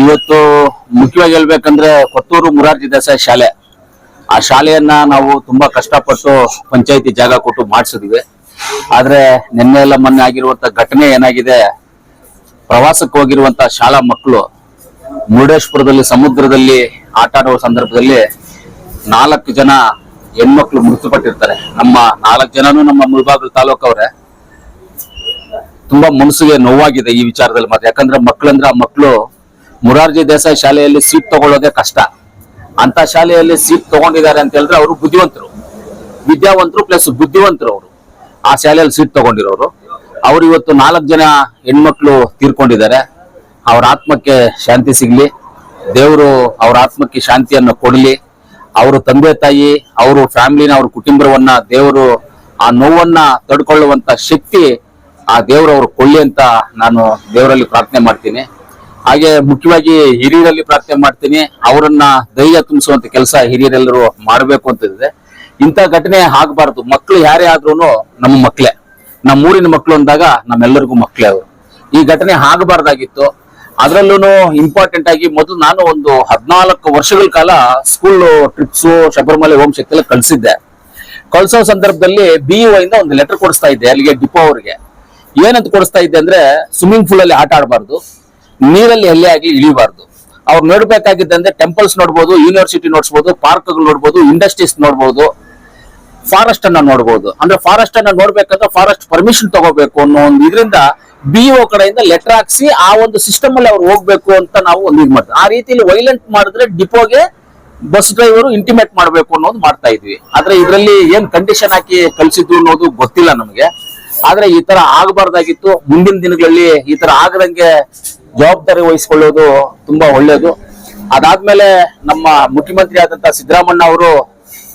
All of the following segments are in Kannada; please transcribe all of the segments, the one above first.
ಇವತ್ತು ಮುಖ್ಯವಾಗಿ ಹೇಳ್ಬೇಕಂದ್ರೆ ಕೊತ್ತೂರು ಮುರಾರ್ಜಿ ದೇಸಾಯಿ ಶಾಲೆ. ಆ ಶಾಲೆಯನ್ನ ನಾವು ತುಂಬಾ ಕಷ್ಟಪಟ್ಟು ಪಂಚಾಯತಿ ಜಾಗ ಕೊಟ್ಟು ಮಾಡಿಸಿದ್ವಿ. ಆದ್ರೆ ನಿನ್ನೆ ಎಲ್ಲ ಮೊನ್ನೆ ಆಗಿರುವಂತ ಘಟನೆ ಏನಾಗಿದೆ? ಪ್ರವಾಸಕ್ಕೆ ಹೋಗಿರುವಂತ ಶಾಲಾ ಮಕ್ಕಳು ಮುರುಡೇಶ್ವರದಲ್ಲಿ ಸಮುದ್ರದಲ್ಲಿ ಆಟ ಆಡುವ ಸಂದರ್ಭದಲ್ಲಿ ನಾಲ್ಕು ಜನ ಹೆಣ್ಮಕ್ಳು ಮೃತಪಟ್ಟಿರ್ತಾರೆ. ನಮ್ಮ ನಾಲ್ಕು ಜನನು ನಮ್ಮ ಮುಳಬಾಗಿಲು ತಾಲೂಕವ್ರೆ. ತುಂಬಾ ಮನಸ್ಸಿಗೆ ನೋವಾಗಿದೆ ಈ ವಿಚಾರದಲ್ಲಿ ಮತ್ತೆ ಯಾಕಂದ್ರೆ ಮಕ್ಕಳಂದ್ರೆ ಆ ಮಕ್ಕಳು ಮುರಾರ್ಜಿ ದೇಸಾಯಿ ಶಾಲೆಯಲ್ಲಿ ಸೀಟ್ ತಗೊಳ್ಳೋದೇ ಕಷ್ಟ. ಅಂತ ಶಾಲೆಯಲ್ಲಿ ಸೀಟ್ ತಗೊಂಡಿದ್ದಾರೆ ಅಂತ ಹೇಳಿದ್ರೆ ಅವರು ಬುದ್ಧಿವಂತರು. ವಿದ್ಯಾವಂತರು ಪ್ಲಸ್ ಬುದ್ಧಿವಂತರು ಅವರು. ಆ ಶಾಲೆಯಲ್ಲಿ ಸೀಟ್ ತಗೊಂಡಿರೋರು. ಅವ್ರು ಇವತ್ತು ನಾಲ್ಕು ಜನ ಹೆಣ್ಮಕ್ಳು ತೀರ್ಕೊಂಡಿದ್ದಾರೆ. ಅವ್ರ ಆತ್ಮಕ್ಕೆ ಶಾಂತಿ ಸಿಗ್ಲಿ. ದೇವರು ಅವ್ರ ಆತ್ಮಕ್ಕೆ ಶಾಂತಿಯನ್ನು ಕೊಡಲಿ. ಅವರು ತಂದೆ ತಾಯಿ, ಅವರು ಫ್ಯಾಮಿಲಿನ ಅವ್ರ ಕುಟುಂಬವನ್ನ ದೇವರು ಆ ನೋವನ್ನ ತಡ್ಕೊಳ್ಳುವಂತ ಶಕ್ತಿ ಆ ದೇವರು ಅವರು ಕೊಳ್ಳಿ ಅಂತ ನಾನು ದೇವರಲ್ಲಿ ಪ್ರಾರ್ಥನೆ ಮಾಡ್ತೀನಿ. ಹಾಗೆ ಮುಖ್ಯವಾಗಿ ಹಿರಿಯರಲ್ಲಿ ಪ್ರಾರ್ಥನೆ ಮಾಡ್ತೀನಿ. ಅವರನ್ನ ಧೈರ್ಯ ತುಂಬಿಸುವಂತ ಕೆಲಸ ಹಿರಿಯರೆಲ್ಲರೂ ಮಾಡಬೇಕು ಅಂತ ಇದೆ. ಇಂಥ ಘಟನೆ ಆಗಬಾರ್ದು. ಮಕ್ಕಳು ಯಾರೇ ಆದ್ರೂ ನಮ್ಮ ಮಕ್ಕಳೇ ನಮ್ಮ ಊರಿನ ಮಕ್ಕಳು ಅಂದಾಗ ನಮ್ಮೆಲ್ಲರಿಗೂ ಮಕ್ಕಳೇ ಅವರು. ಈ ಘಟನೆ ಆಗಬಾರ್ದಾಗಿತ್ತು. ಅದರಲ್ಲೂ ಇಂಪಾರ್ಟೆಂಟ್ ಆಗಿ ಮೊದಲು ನಾನು ಒಂದು ಹದಿನಾಲ್ಕು ವರ್ಷಗಳ ಕಾಲ ಸ್ಕೂಲ್ ಟ್ರಿಪ್ಸು ಶಬರಿಮಲೆ, ಹೋಮ್ ಶಕ್ತಿ ಕಳ್ಸಿದ್ದೆ. ಕಳ್ಸೋ ಸಂದರ್ಭದಲ್ಲಿ ಬಿ ಇಂದ ಒಂದು ಲೆಟರ್ ಕೊಡಿಸ್ತಾ ಇದ್ದೆ ಅಲ್ಲಿಗೆ ಡಿಪೋ ಅವ್ರಿಗೆ. ಏನಂತ ಕೊಡಿಸ್ತಾ ಇದ್ದೆ ಅಂದ್ರೆ ಸ್ವಿಮ್ಮಿಂಗ್ ಪೂಲ್ ಅಲ್ಲಿ ಆಟ ಆಡಬಾರ್ದು, ನೀರಲ್ಲಿ ಎಲ್ಲೇ ಆಗ್ಲಿ ಇಳಿಬಾರ್ದು. ಅವ್ರು ನೋಡ್ಬೇಕಾಗಿದ್ದಂದ್ರೆ ಟೆಂಪಲ್ಸ್ ನೋಡ್ಬೋದು ಯೂನಿವರ್ಸಿಟಿ ನೋಡ್ಸ್ಬೋದು ಪಾರ್ಕ್ಗಳು ನೋಡ್ಬೋದು ಇಂಡಸ್ಟ್ರೀಸ್ ನೋಡ್ಬೋದು ಫಾರೆಸ್ಟ್ ಅನ್ನ ನೋಡ್ಬೋದು. ಅಂದ್ರೆ ಫಾರೆಸ್ಟ್ ಅನ್ನ ನೋಡ್ಬೇಕಂದ್ರೆ ಫಾರೆಸ್ಟ್ ಪರ್ಮಿಷನ್ ತಗೋಬೇಕು ಅನ್ನೋ ಒಂದು ಇದರಿಂದ ಬಿ ಒ ಕಡೆಯಿಂದ ಲೆಟರ್ ಹಾಕ್ಸಿ ಆ ಒಂದು ಸಿಸ್ಟಮ್ ಅಲ್ಲಿ ಅವ್ರು ಹೋಗ್ಬೇಕು ಅಂತ ನಾವು ಒಂದು ಇದು ಮಾಡ್ತೀವಿ. ಆ ರೀತಿಯಲ್ಲಿ ವೈಲೆಂಟ್ ಮಾಡಿದ್ರೆ ಡಿಪೋಗೆ ಬಸ್ ಡ್ರೈವರು ಇಂಟಿಮೇಟ್ ಮಾಡ್ಬೇಕು ಅನ್ನೋದು ಮಾಡ್ತಾ ಇದ್ವಿ. ಆದ್ರೆ ಇದರಲ್ಲಿ ಏನ್ ಕಂಡೀಷನ್ ಹಾಕಿ ಕಲ್ಸಿದ್ವಿ ಅನ್ನೋದು ಗೊತ್ತಿಲ್ಲ ನಮಗೆ. ಆದ್ರೆ ಈ ತರ ಆಗಬಾರ್ದಾಗಿತ್ತು. ಮುಂದಿನ ದಿನಗಳಲ್ಲಿ ಈ ತರ ಆಗದಂಗೆ ಜವಾಬ್ದಾರಿ ವಹಿಸ್ಕೊಳ್ಳೋದು ತುಂಬಾ ಒಳ್ಳೇದು. ಅದಾದ್ಮೇಲೆ ನಮ್ಮ ಮುಖ್ಯಮಂತ್ರಿ ಆದಂತ ಸಿದ್ದರಾಮಣ್ಣ ಅವರು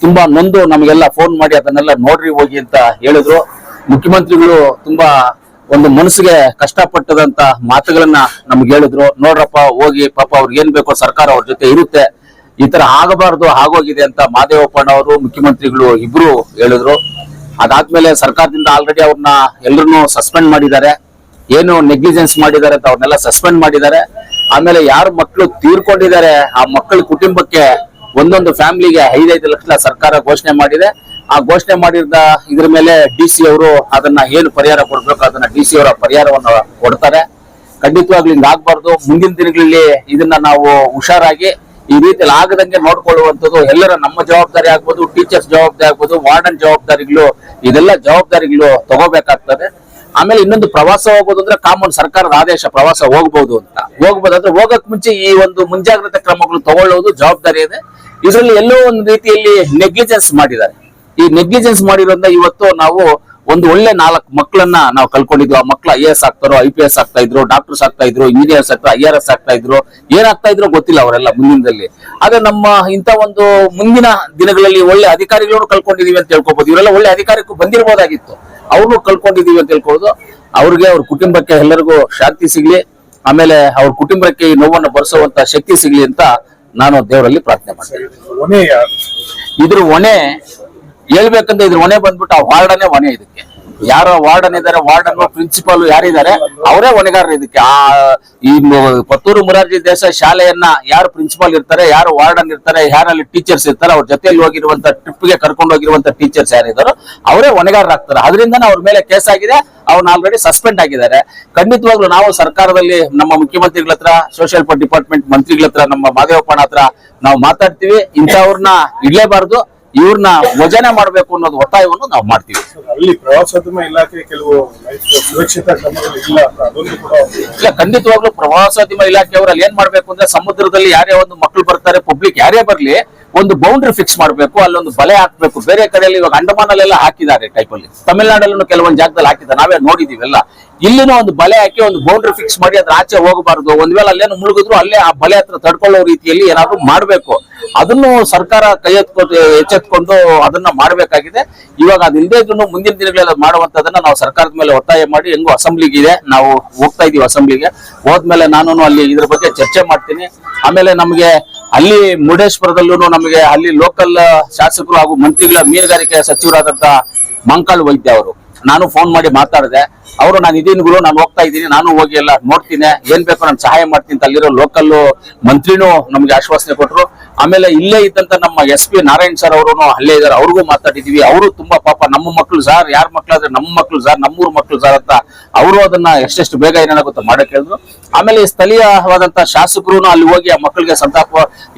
ತುಂಬಾ ನೊಂದು ನಮಗೆಲ್ಲ ಫೋನ್ ಮಾಡಿ ಅದನ್ನೆಲ್ಲ ನೋಡ್ರಿ ಹೋಗಿ ಅಂತ ಹೇಳಿದ್ರು. ಮುಖ್ಯಮಂತ್ರಿಗಳು ತುಂಬಾ ಒಂದು ಮನಸ್ಸಿಗೆ ಕಷ್ಟಪಟ್ಟದಂತ ಮಾತುಗಳನ್ನ ನಮ್ಗೆ ಹೇಳಿದ್ರು. ನೋಡ್ರಪ್ಪ, ಹೋಗಿ ಪಾಪ ಅವ್ರಿಗೆ ಏನ್ ಬೇಕೋ ಸರ್ಕಾರ ಅವ್ರ ಜೊತೆ ಇರುತ್ತೆ. ಈ ತರ ಆಗಬಾರ್ದು, ಆಗೋಗಿದೆ ಅಂತ ಮಾದೇವಪ್ಪಣ್ಣ ಅವರು ಮುಖ್ಯಮಂತ್ರಿಗಳು ಇಬ್ರು ಹೇಳಿದ್ರು. ಅದಾದ್ಮೇಲೆ ಸರ್ಕಾರದಿಂದ ಆಲ್ರೆಡಿ ಅವ್ರನ್ನ ಎಲ್ಲರನ್ನೂ ಸಸ್ಪೆಂಡ್ ಮಾಡಿದ್ದಾರೆ. ಏನು ನೆಗ್ಲಿಜೆನ್ಸ್ ಮಾಡಿದ್ದಾರೆ ಅಂತ ಅವ್ರನ್ನೆಲ್ಲ ಸಸ್ಪೆಂಡ್ ಮಾಡಿದ್ದಾರೆ. ಆಮೇಲೆ ಯಾರು ಮಕ್ಕಳು ತೀರ್ಕೊಂಡಿದ್ದಾರೆ, ಆ ಮಕ್ಕಳ ಕುಟುಂಬಕ್ಕೆ ಒಂದೊಂದು ಫ್ಯಾಮಿಲಿಗೆ ಐದೈದು ಲಕ್ಷ ಸರ್ಕಾರ ಘೋಷಣೆ ಮಾಡಿದೆ. ಆ ಘೋಷಣೆ ಮಾಡಿದ ಇದ್ರ ಮೇಲೆ ಡಿ ಸಿ ಅವರು ಅದನ್ನ ಏನು ಪರಿಹಾರ ಕೊಡ್ಬೇಕು, ಅದನ್ನ ಡಿ ಸಿ ಅವರ ಪರಿಹಾರವನ್ನು ಕೊಡ್ತಾರೆ. ಖಂಡಿತವಾಗ್ಲಿಂದ ಆಗ್ಬಾರ್ದು ಮುಂದಿನ ದಿನಗಳಲ್ಲಿ ಇದನ್ನ ನಾವು ಹುಷಾರಾಗಿ ಈ ರೀತಿಯಲ್ಲಿ ಆಗದಂಗೆ ನೋಡ್ಕೊಳ್ಳುವಂಥದ್ದು ಎಲ್ಲರ ನಮ್ಮ ಜವಾಬ್ದಾರಿ ಆಗ್ಬೋದು ಟೀಚರ್ಸ್ ಜವಾಬ್ದಾರಿ ಆಗ್ಬೋದು ವಾರ್ಡನ್ ಜವಾಬ್ದಾರಿಗಳು, ಇದೆಲ್ಲ ಜವಾಬ್ದಾರಿಗಳು ತಗೋಬೇಕಾಗ್ತದೆ. ಆಮೇಲೆ ಇನ್ನೊಂದು ಪ್ರವಾಸ ಹೋಗೋದು ಅಂದ್ರೆ ಕಾಮನ್ ಸರ್ಕಾರದ ಆದೇಶ, ಪ್ರವಾಸ ಹೋಗ್ಬೋದು ಅಂತ. ಹೋಗ್ಬೋದು ಅಂದ್ರೆ ಹೋಗಕ್ ಮುಂಚೆ ಈ ಒಂದು ಮುಂಜಾಗ್ರತೆ ಕ್ರಮಗಳು ತಗೊಳ್ಳೋದು ಜವಾಬ್ದಾರಿ ಇದೆ. ಇದರಲ್ಲಿ ಎಲ್ಲೋ ಒಂದು ರೀತಿಯಲ್ಲಿ ನೆಗ್ಲಿಜೆನ್ಸ್ ಮಾಡಿದ್ದಾರೆ. ಈ ನೆಗ್ಲಿಜೆನ್ಸ್ ಮಾಡಿರೋದ್ರಿಂದ ಇವತ್ತು ನಾವು ಒಂದು ಒಳ್ಳೆ ನಾಲ್ಕು ಮಕ್ಕಳನ್ನ ನಾವು ಕಲ್ಕೊಂಡಿದ್ವಿ ಆ ಮಕ್ಕಳು ಐ ಎಸ್ ಆಗ್ತಾರೋ ಐ ಪಿ ಎಸ್ ಆಗ್ತಾ ಇದ್ರು ಡಾಕ್ಟರ್ಸ್ ಆಗ್ತಾ ಇದ್ರು ಇಂಜಿನಿಯರ್ಸ್ ಆಗ್ತಾ ಐ ಆರ್ ಎಸ್ ಆಗ್ತಾ ಇದ್ರು ಏನಾಗ್ತಾ ಇದ್ರು ಗೊತ್ತಿಲ್ಲ ಅವರೆಲ್ಲ ಮುಂದಿನದಲ್ಲಿ ಆದ್ರೆ ನಮ್ಮ ಇಂಥ ಒಂದು ಮುಂದಿನ ದಿನಗಳಲ್ಲಿ ಒಳ್ಳೆ ಅಧಿಕಾರಿಗಳನ್ನು ಕಲ್ಕೊಂಡಿದೀವಿ ಅಂತ ಹೇಳ್ಕೊಬಹುದು ಇವರೆಲ್ಲ ಒಳ್ಳೆ ಅಧಿಕಾರಕ್ಕೂ ಬಂದಿರಬಹುದಾಗಿತ್ತು. ಅವ್ರನ್ನು ಕಲ್ಕೊಂಡಿದೀವಿ ಅಂತ ಹೇಳ್ಕೊಳ್ಳೋದು ಅವ್ರಿಗೆ ಅವ್ರ ಕುಟುಂಬಕ್ಕೆ ಎಲ್ಲರಿಗೂ ಶಾಂತಿ ಸಿಗ್ಲಿ ಆಮೇಲೆ ಅವ್ರ ಕುಟುಂಬಕ್ಕೆ ಈ ನೋವನ್ನು ಬರೆಸುವಂತ ಶಕ್ತಿ ಸಿಗ್ಲಿ ಅಂತ ನಾನು ದೇವರಲ್ಲಿ ಪ್ರಾರ್ಥನೆ ಮಾಡ್ತೇನೆ. ಇದ್ರ ಹೊಣೆ ಹೇಳ್ಬೇಕಂದ್ರೆ ಇದ್ರ ಹೊಣೆ ಬಂದ್ಬಿಟ್ಟು ಆ ವಾರ್ಡನೇ ಹೊಣೆ ಇದಕ್ಕೆ. ಯಾರೋ ವಾರ್ಡನ್ ಇದಾರೆ ವಾರ್ಡನ್ ಪ್ರಿನ್ಸಿಪಾಲ್ ಯಾರಿದ್ದಾರೆ, ಅವರೇ ಹೊಣೆಗಾರರು ಇದಕ್ಕೆ. ಆ, ಈ ಪತ್ತೂರು ಮುರಾರ್ಜಿ ದೇಶ ಶಾಲೆಯನ್ನ ಯಾರು ಪ್ರಿನ್ಸಿಪಾಲ್ ಇರ್ತಾರೆ, ಯಾರು ವಾರ್ಡನ್ ಇರ್ತಾರೆ, ಯಾರಲ್ಲಿ ಟೀಚರ್ಸ್ ಇರ್ತಾರೆ, ಅವ್ರ ಜೊತೆಯಲ್ಲಿ ಹೋಗಿರುವಂತ ಟ್ರಿಪ್ಗೆ ಕರ್ಕೊಂಡು ಹೋಗಿರುವಂತ ಟೀಚರ್ಸ್ ಯಾರಿದ್ದಾರೋ ಅವರೇ ಹೊಣೆಗಾರರಾಗ್ತಾರೆ ಅದರಿಂದ ಅವ್ರ ಮೇಲೆ ಕೇಸ್ ಆಗಿದೆ, ಅವ್ರನ್ನ ಆಲ್ರೆಡಿ ಸಸ್ಪೆಂಡ್ ಆಗಿದ್ದಾರೆ. ಖಂಡಿತವಾಗ್ಲೂ ನಾವು ಸರ್ಕಾರದಲ್ಲಿ, ನಮ್ಮ ಮುಖ್ಯಮಂತ್ರಿಗಳ ಹತ್ರ ಸೋಷಿಯಲ್ ಡಿಪಾರ್ಟ್ಮೆಂಟ್ ಮಂತ್ರಿಗಳ ಹತ್ರ, ನಮ್ಮ ಮಾದೇವಪ್ಪನ ಹತ್ರ ನಾವು ಮಾತಾಡ್ತೀವಿ. ಇಂಥವ್ರನ್ನ ಇಡ್ಲೇಬಾರ್ದು. ಇವ್ರನ್ನ ವಜನೆ ಮಾಡಬೇಕು ಅನ್ನೋದು ಒತ್ತಾಯವನ್ನು ನಾವು ಮಾಡ್ತೀವಿ. ಅಲ್ಲಿ ಪ್ರವಾಸೋದ್ಯಮ ಇಲಾಖೆ ಕೆಲವು ಸುರಕ್ಷಿತ ಇಲ್ಲ ಖಂಡಿತವಾಗ್ಲೂ ಪ್ರವಾಸೋದ್ಯಮ ಇಲಾಖೆಯವರು ಅಲ್ಲಿ ಏನ್ ಮಾಡ್ಬೇಕು ಅಂದ್ರೆ ಸಮುದ್ರದಲ್ಲಿ ಯಾರೇ ಒಂದು ಮಕ್ಕಳು ಬರ್ತಾರೆ ಪಬ್ಲಿಕ್ ಯಾರೇ ಬರ್ಲಿ ಒಂದು ಬೌಂಡ್ರಿ ಫಿಕ್ಸ್ ಮಾಡ್ಬೇಕು ಅಲ್ಲೊಂದು ಬಲೆ ಹಾಕ್ಬೇಕು. ಬೇರೆ ಕಡೆಯಲ್ಲಿ ಇವಾಗ ಅಂಡಮಾನಲ್ಲೆಲ್ಲ ಹಾಕಿದ್ದಾರೆ ಟೈಪ್ ಅಲ್ಲಿ. ತಮಿಳ್ನಾಡಲ್ಲೂ ಕೆಲವೊಂದು ಜಾಗದಲ್ಲಿ ಹಾಕಿದ್ದಾರೆ. ನಾವೇ ನೋಡಿದೀವೆಲ್ಲ ಇಲ್ಲಿನೂ ಒಂದು ಬಲೆ ಹಾಕಿ ಒಂದು ಬೌಂಡ್ರಿ ಫಿಕ್ಸ್ ಮಾಡಿ ಅದ್ರ ಆಚೆ ಹೋಗಬಾರದು. ಒಂದ್ ವೇಳೆ ಅಲ್ಲೇನು ಮುಳುಗಿದ್ರು ಅಲ್ಲೇ ಆ ಬಲೆ ಹತ್ರ ತಡ್ಕೊಳ್ಳೋ ರೀತಿಯಲ್ಲಿ ಏನಾದ್ರು ಮಾಡ್ಬೇಕು. ಅದನ್ನು ಸರ್ಕಾರ ಕೈ ಎತ್ಕೊಂಡು ಎಚ್ಚೆತ್ಕೊಂಡು ಅದನ್ನ ಮಾಡಬೇಕಾಗಿದೆ. ಇವಾಗ ಅದಿಲ್ಲದೆ ಇದ್ರು ಮುಂದಿನ ದಿನಗಳಲ್ಲಿ ಅದು ಮಾಡುವಂತದನ್ನ ನಾವು ಸರ್ಕಾರದ ಮೇಲೆ ಒತ್ತಾಯ ಮಾಡಿ, ಹೆಂಗೋ ಅಸೆಂಬ್ಲಿಗೆ ಇದೆ. ನಾವು ಹೋಗ್ತಾ ಇದೀವಿ ಅಸೆಂಬ್ಲಿಗೆ. ಹೋದ್ಮೇಲೆ ನಾನು ಅಲ್ಲಿ ಇದ್ರ ಬಗ್ಗೆ ಚರ್ಚೆ ಮಾಡ್ತೀನಿ. ಆಮೇಲೆ ನಮಗೆ ಅಲ್ಲಿ ಮುರುಡೇಶ್ವರದಲ್ಲೂ ನಮಗೆ ಅಲ್ಲಿ ಲೋಕಲ್ ಶಾಸಕರು ಹಾಗೂ ಮಂತ್ರಿಗಳ ಮೀನುಗಾರಿಕೆ ಸಚಿವರಾದಂತ ಮಂಕಾಳ್ ವೈದ್ಯ ಅವರು. ನಾನು ಫೋನ್ ಮಾಡಿ ಮಾತಾಡಿದೆ, ಅವರು ನಾನು ಇದೀನಿ ಗುರು, ನಾನು ಹೋಗ್ತಾ ಇದ್ದೀನಿ ನಾನು ಹೋಗಿ ಎಲ್ಲ ನೋಡ್ತೀನಿ, ಏನ್ ಬೇಕು ನಾನು ಸಹಾಯ ಮಾಡ್ತೀನಿ. ಅಂತ ಅಲ್ಲಿರೋ ಲೋಕಲ್ ಮಂತ್ರಿನೂ ನಮ್ಗೆ ಆಶ್ವಾಸನೆ ಕೊಟ್ರು. ಆಮೇಲೆ ಇಲ್ಲೇ ಇದ್ದಂತ ನಮ್ಮ ಎಸ್ ಪಿ ನಾರಾಯಣ್ ಸರ್ ಅವರು ಅಲ್ಲೇ ಇದಾರೆ, ಅವ್ರಿಗೂ ಮಾತಾಡಿದೀವಿ. ಅವರು ತುಂಬಾ ಪಾಪ, ನಮ್ಮ ಮಕ್ಕಳು ಸರ್ ಯಾರ ಮಕ್ಕಳಾದ್ರೆ ನಮ್ಮ ಮಕ್ಕಳು ಸರ್ ನಮ್ಮೂರ್ ಮಕ್ಕಳು ಸರ್ ಅಂತ ಅವರು ಅದನ್ನ ಎಷ್ಟೆಷ್ಟು ಬೇಗ ಏನೇನಾಗುತ್ತೆ ಮಾಡಕ್ ಹೇಳಿದ್ರು. ಆಮೇಲೆ ಸ್ಥಳೀಯವಾದಂತ ಶಾಸಕರು ಅಲ್ಲಿ ಹೋಗಿ ಆ ಮಕ್ಕಳಿಗೆ ಸಂತಾಪ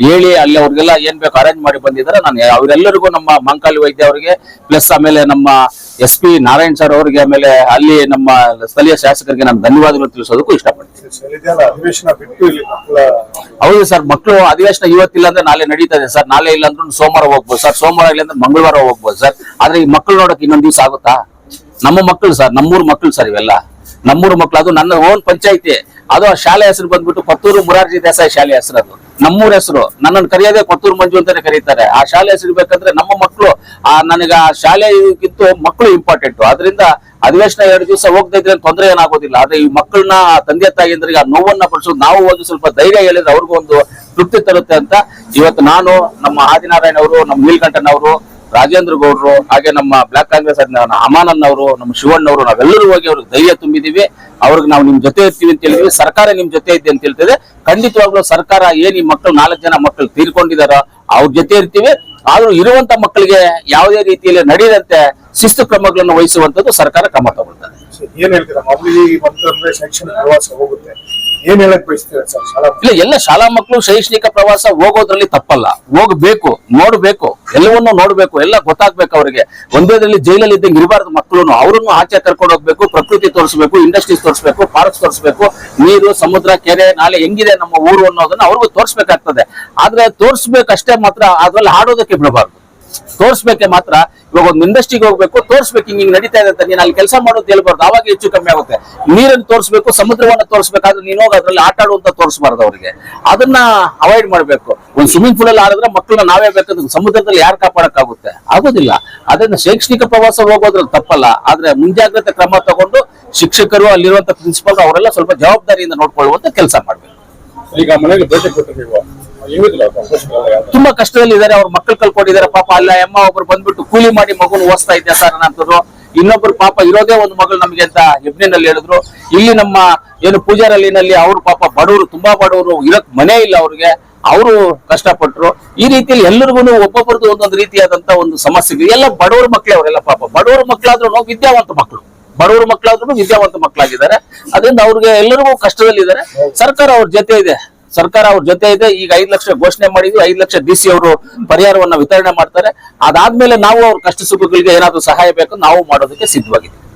ಹೇಳಿ, ಅಲ್ಲಿ ಅವ್ರಿಗೆಲ್ಲ ಏನ್ ಬೇಕು ಅರೇಂಜ್ ಮಾಡಿ ಬಂದಿದ್ದಾರೆ. ನಾನು ಅವರೆಲ್ಲರಿಗೂ ನಮ್ಮ ಮಂಕಾಲಿ ವೈದ್ಯ ಅವರಿಗೆ ಪ್ಲಸ್ ಆಮೇಲೆ ನಮ್ಮ ಎಸ್ ಪಿ ನಾರಾಯಣ್ ಸರ್ ಅವರಿಗೆ ಆಮೇಲೆ ಅಲ್ಲಿ ನಮ್ಮ ಸ್ಥಳೀಯ ಶಾಸಕರಿಗೆ ನಾನು ಧನ್ಯವಾದಗಳು ತಿಳಿಸೋದಕ್ಕೂ ಇಷ್ಟಪಡ್ತೀನಿ. ಹೌದು ಸರ್ ಮಕ್ಕಳು ಅಧಿವೇಶನ ಇವತ್ತಿಲ್ಲ ಅಂದ್ರೆ ನಾಳೆ ನಡೀತಾ ಇದೆ ಸರ್. ನಾಳೆ ಇಲ್ಲ ಅಂದ್ರೆ ಸೋಮವಾರ ಹೋಗ್ಬೋದು ಸರ್. ಸೋಮವಾರ ಇಲ್ಲ ಅಂದ್ರೆ ಮಂಗಳವಾರ ಹೋಗ್ಬೋದು ಸರ್. ಆದ್ರೆ ಈ ಮಕ್ಕಳು ನೋಡಕ್ ಇನ್ನೊಂದ್ ದಿವಸ ಆಗುತ್ತಾ? ನಮ್ಮ ಮಕ್ಕಳು ಸರ್ ನಮ್ಮೂರ್ ಮಕ್ಕಳು ಸರ್ ಇವೆಲ್ಲ. ನಮ್ಮೂರ್ ಮಕ್ಕಳು ಅದು ನನ್ನ ಓನ್ ಪಂಚಾಯಿತಿ. ಅದು ಆ ಶಾಲೆ ಹೆಸರು ಬಂದ್ಬಿಟ್ಟು ಪತ್ತೂರು ಮುರಾರ್ಜಿ ದೇಸಾಯಿ ಶಾಲೆ ಹೆಸರು ಅದು ನಮ್ಮೂರ ಹೆಸರು. ನನ್ನನ್ನು ಕರೆಯೋದೇ ಕೊತ್ತೂರು ಮಂಜು ಅಂತಾನೆ ಕರೀತಾರೆ. ಆ ಶಾಲೆ ಹೆಸರು ಬೇಕಂದ್ರೆ ನಮ್ಮ ಮಕ್ಕಳು ಆ ನನಗೆ ಆ ಶಾಲೆಗಿಂತ ಮಕ್ಕಳು ಇಂಪಾರ್ಟೆಂಟ್ ಅದರಿಂದ ಅಧಿವೇಶನ ಎರಡು ದಿವಸ ಹೋಗದೆ ಇದ್ರೆ ತೊಂದರೆ ಏನಾಗೋದಿಲ್ಲ. ಆದ್ರೆ ಈ ಮಕ್ಕಳನ್ನ ತಂದೆ ತಾಯಿಯಂದ್ರಿಗೆ ಆ ನೋವನ್ನ ಪಡಿಸೋದು ನಾವು ಒಂದು ಸ್ವಲ್ಪ ಧೈರ್ಯ ಹೇಳಿದ್ರೆ ಅವ್ರಿಗೂ ಒಂದು ತೃಪ್ತಿ ತರುತ್ತೆ ಅಂತ ಇವತ್ತು ನಾನು ನಮ್ಮ ಆದಿನಾರಾಯಣ ಅವರು, ನಮ್ಮ ನೀಲ್ಕಂಠನ್ ಅವರು ರಾಜೇಂದ್ರ ಗೌಡ್ರು ಹಾಗೆ ನಮ್ಮ ಬ್ಲಾಕ್ ಕಾಂಗ್ರೆಸ್ ಅಮಾನನ್ ಅವರು, ನಮ್ಮ ಶಿವಣ್ಣ ಅವರು, ನಾವೆಲ್ಲರೂ ಹೋಗಿ ಅವ್ರಿಗೆ ಧೈರ್ಯ ತುಂಬಿದೀವಿ. ಅವ್ರಿಗೆ ನಾವು ನಿಮ್ ಜೊತೆ ಇರ್ತೀವಿ ಅಂತ ಹೇಳಿದ್ವಿ. ಸರ್ಕಾರ ನಿಮ್ ಜೊತೆ ಇದೆ ಅಂತ ಹೇಳ್ತಿದೆ. ಖಂಡಿತವಾಗ್ಲೂ ಸರ್ಕಾರ ಏನ್ ಈ ಮಕ್ಕಳು ನಾಲ್ಕು ಜನ ಮಕ್ಕಳು ತೀರ್ಕೊಂಡಿದಾರೋ ಅವ್ರ ಜೊತೆ ಇರ್ತೀವಿ. ಆದ್ರೂ ಇರುವಂತ ಮಕ್ಕಳಿಗೆ ಯಾವುದೇ ರೀತಿಯಲ್ಲಿ ನಡೆಯದಂತೆ ಶಿಸ್ತು ಕ್ರಮಗಳನ್ನು ವಹಿಸುವಂತದ್ದು ಸರ್ಕಾರ ಕ್ರಮ ತಗೊಳ್ತದೆ. ಏನ್ ಹೇಳ್ತೀರಾ? ಶೈಕ್ಷಣಿಕ ಪ್ರವಾಸ ಹೋಗುತ್ತೆ. ಏನ್ ಹೇಳಕ್ ಬಯಸ್ತೀರಾ ಸರ್? ಶಾಲಾ? ಇಲ್ಲ, ಎಲ್ಲ ಶಾಲಾ ಮಕ್ಕಳು ಶೈಕ್ಷಣಿಕ ಪ್ರವಾಸ ಹೋಗೋದ್ರಲ್ಲಿ ತಪ್ಪಲ್ಲ. ಹೋಗ್ಬೇಕು, ನೋಡ್ಬೇಕು, ಎಲ್ಲವನ್ನೂ ನೋಡ್ಬೇಕು, ಎಲ್ಲ ಗೊತ್ತಾಗ್ಬೇಕು ಅವರಿಗೆ. ಒಂದೇದ್ರಲ್ಲಿ ಜೈಲಲ್ಲಿ ಇದ್ದಂಗೆ ಇರಬಾರ್ದು ಮಕ್ಕಳು ಅವ್ರನ್ನು ಆಚೆ ಕರ್ಕೊಂಡು ಹೋಗ್ಬೇಕು, ಪ್ರಕೃತಿ ತೋರಿಸ್ಬೇಕು ಇಂಡಸ್ಟ್ರೀಸ್ ತೋರಿಸ್ಬೇಕು ಪಾರ್ಕ್ಸ್ ತೋರಿಸ್ಬೇಕು, ನೀರು, ಸಮುದ್ರ, ಕೆರೆ, ನಾಲೆ ಹೆಂಗಿದೆ ನಮ್ಮ ಊರು ಅನ್ನೋದನ್ನ ಅವ್ರಿಗೂ ತೋರಿಸ್ಬೇಕಾಗ್ತದೆ. ಆದ್ರೆ ತೋರಿಸ್ಬೇಕಷ್ಟೇ ಮಾತ್ರ ಅದ್ರಲ್ಲಿ ಹಾಡೋದಕ್ಕೆ ಬಿಡಬಾರ್ದು. ತೋರಿಸ್ಬೇಕೆ ಮಾತ್ರ. ಇವಾಗ ಒಂದು ಇಂಡಸ್ಟ್ರಿಗೆ ಹೋಗ್ಬೇಕು, ತೋರಿಸ್ಬೇಕು, ಹಿಂಗ್ ನಡೀತಾ ಇದೆ ಅಂತ ನೀನ್ ಅಲ್ಲಿ ಕೆಲಸ ಮಾಡೋದು ಹೇಳ್ಬಾರ್ದು ಅವಾಗ ಹೆಚ್ಚು ಕಮ್ಮಿ ಆಗುತ್ತೆ. ನೀರನ್ನು ತೋರಿಸ್ಬೇಕು, ಸಮುದ್ರವನ್ನ ತೋರಿಸ್ಬೇಕಾದ್ರೆ ನೀನು ಹೋಗಿ ಅದ್ರಲ್ಲಿ ಆಟ ಆಡುವಂತ ತೋರಿಸಬಾರ್ದು ಅವರಿಗೆ. ಅದನ್ನ ಅವಾಯ್ಡ್ ಮಾಡ್ಬೇಕು. ಒಂದು ಸ್ವಿಮ್ಮಿಂಗ್ ಪೂಲ್ ಅಲ್ಲಿ ಆಡಿದ್ರೆ ಮಕ್ಕಳನ್ನ ನಾವೇ ಬೇಕಾದ್ರೆ ಸಮುದ್ರದಲ್ಲಿ ಯಾರು ಕಾಪಾಡಕ್ಕಾಗುತ್ತೆ? ಆಗೋದಿಲ್ಲ. ಅದನ್ನ ಶೈಕ್ಷಣಿಕ ಪ್ರವಾಸ ಹೋಗೋದ್ರಲ್ಲಿ ತಪ್ಪಲ್ಲ. ಆದ್ರೆ ಮುಂಜಾಗ್ರತೆ ಕ್ರಮ ತಗೊಂಡು ಶಿಕ್ಷಕರು ಅಲ್ಲಿರುವಂತ ಪ್ರಿನ್ಸಿಪಲ್ ಅವರೆಲ್ಲ ಸ್ವಲ್ಪ ಜವಾಬ್ದಾರಿಯಿಂದ ನೋಡ್ಕೊಳ್ಳುವಂತ ಕೆಲಸ ಮಾಡ್ಬೇಕು. ಈಗ ಮನೆಗೆ ಭೇಟಿ ಕೊಟ್ಟು ನೀವು ಹೆಂಗಿದಿಲ್ಲ ಪ್ರಶ್ನೆಲ್ಲ ಯಾವ್ದು ತುಂಬಾ ಕಷ್ಟದಲ್ಲಿ ಇದಾರೆ ಅವ್ರ ಮಕ್ಕಳು ಕಲ್ಕೊಂಡಿದ್ದಾರೆ ಪಾಪ ಅಲ್ಲ, ಅಮ್ಮ ಒಬ್ರು ಬಂದ್ಬಿಟ್ಟು ಕೂಲಿ ಮಾಡಿ ಮಗುನ ಓದಿಸ್ತಾ ಇದ್ದೆ ಸರ್ ಅಂತಂದ್ರು ಇನ್ನೊಬ್ರು ಪಾಪ ಇರೋದೇ ಒಂದು ಮಗಳು ನಮ್ಗೆ ಅಂತ ಹೆಬ್ನಿನಲ್ಲಿ ಹೇಳಿದ್ರು. ಇಲ್ಲಿ ನಮ್ಮ ಏನು ಪೂಜಾರಲ್ಲಿನಲ್ಲಿ ಅವ್ರು ಪಾಪ ಬಡವರು, ತುಂಬಾ ಬಡವರು, ಇರೋಕ್ ಮನೆ ಇಲ್ಲ ಅವ್ರಿಗೆ. ಅವರು ಕಷ್ಟಪಟ್ರು. ಈ ರೀತಿಯಲ್ಲಿ ಎಲ್ಲರಿಗೂ ಒಬ್ಬೊಬ್ಬರದು ಒಂದೊಂದು ರೀತಿಯಾದಂತ ಒಂದು ಸಮಸ್ಯೆ ಎಲ್ಲ ಬಡವರ ಮಕ್ಕಳೇ ಅವರೆಲ್ಲ ಪಾಪ. ಬಡವರ ಮಕ್ಕಳಾದ್ರೂ ವಿದ್ಯಾವಂತ ಮಕ್ಕಳು ಬಡವರ ಮಕ್ಕಳಾದ್ರೂ ವಿದ್ಯಾವಂತ ಮಕ್ಕಳಾಗಿದ್ದಾರೆ ಅದರಿಂದ ಅವ್ರಿಗೆ ಎಲ್ಲರಿಗೂ ಕಷ್ಟದಲ್ಲಿದ್ದಾರೆ. ಸರ್ಕಾರ ಅವ್ರ ಜೊತೆ ಇದೆ. ಸರ್ಕಾರ ಅವ್ರ ಜೊತೆ ಇದೆ. ಈಗ ಐದು ಲಕ್ಷ ಘೋಷಣೆ ಮಾಡಿದ್ವಿ. ಐದು ಲಕ್ಷ ಡಿ ಸಿ ಅವರು ಪರಿಹಾರವನ್ನ ವಿತರಣೆ ಮಾಡ್ತಾರೆ. ಅದಾದ್ಮೇಲೆ ನಾವು ಅವ್ರ ಕಷ್ಟ ಸುಖಗಳಿಗೆ ಏನಾದ್ರು ಸಹಾಯ ಬೇಕು, ನಾವು ಮಾಡೋದಕ್ಕೆ ಸಿದ್ಧವಾಗಿದ್ದೀವಿ.